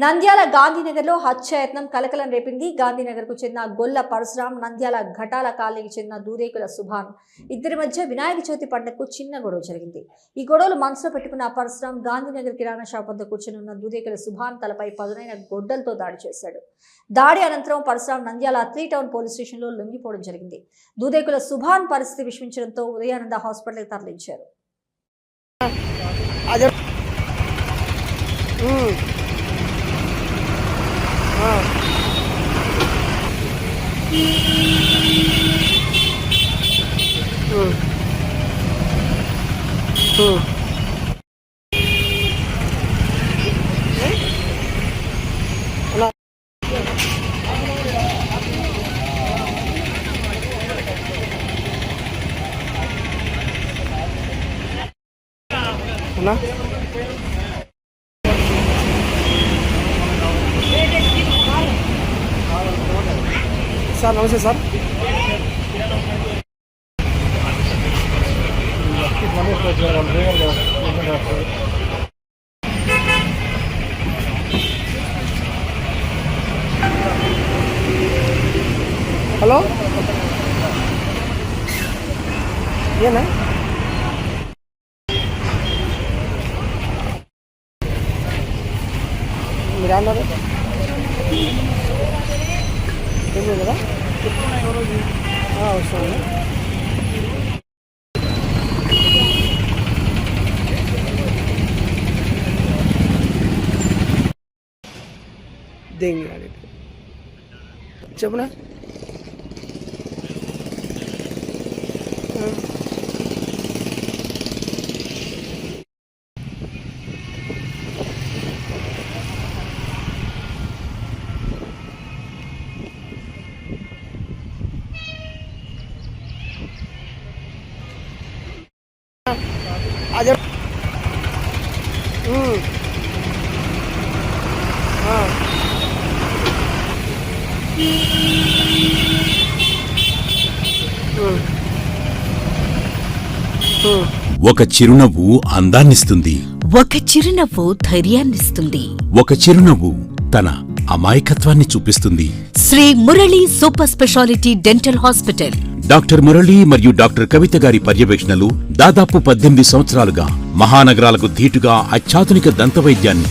నంద్యాల గాంధీనగర్లో హత్యాయత్నం కలకలం రేపింది. గాంధీనగర్కు చెందిన గొల్ల పరశురాం నంద్యాల ఘటాల కాలనీకి చెందిన దూదేకుల సుభాన్ ఇద్దరి మధ్య వినాయక చవితి పండుగకు చిన్న గొడవ జరిగింది. ఈ గొడవలు మనసులో పెట్టుకున్న పరశురాం గాంధీనగర్ కిరాణా షాప్ వద్ద కూర్చొని ఉన్న దూదేకుల సుభాన్ తలపై పదునైన గొడ్డలతో దాడి చేశాడు. దాడి అనంతరం Parashuram Nandyal three town police స్టేషన్లో లొంగిపోవడం జరిగింది. దూదేకుల సుభాన్ పరిస్థితి విషమించడంతో ఉదయానంద హాస్పిటల్కి తరలించారు. ừ. Ừ. Hãy subscribe సార్ నమస్తే సార్ హలో ఏనా మీరు అన్నారు ఏం కదా? వస్తాను దెంగి చెప్పనా? అదే. ఒక చిరునవ్వు అందాన్నిస్తుంది. ఒక చిరునవ్వు ధైర్యాన్నిస్తుంది. ఒక చిరునవ్వు తన అమాయకత్వాన్ని చూపిస్తుంది. Sri Murali super speciality dental hospital. Doctor Murali మరియు డాక్టర్ కవిత గారి పర్యవేక్షణలు దాదాపు పద్దెనిమిది సంవత్సరాలుగా మహానగరాలకు ధీటుగా అత్యాధునిక దంతవైద్యాన్ని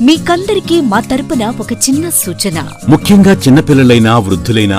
మీకందరికీ మా తరపున ఒక చిన్న సూచన. ముఖ్యంగా చిన్నపిల్లలైనా వృద్ధులైనా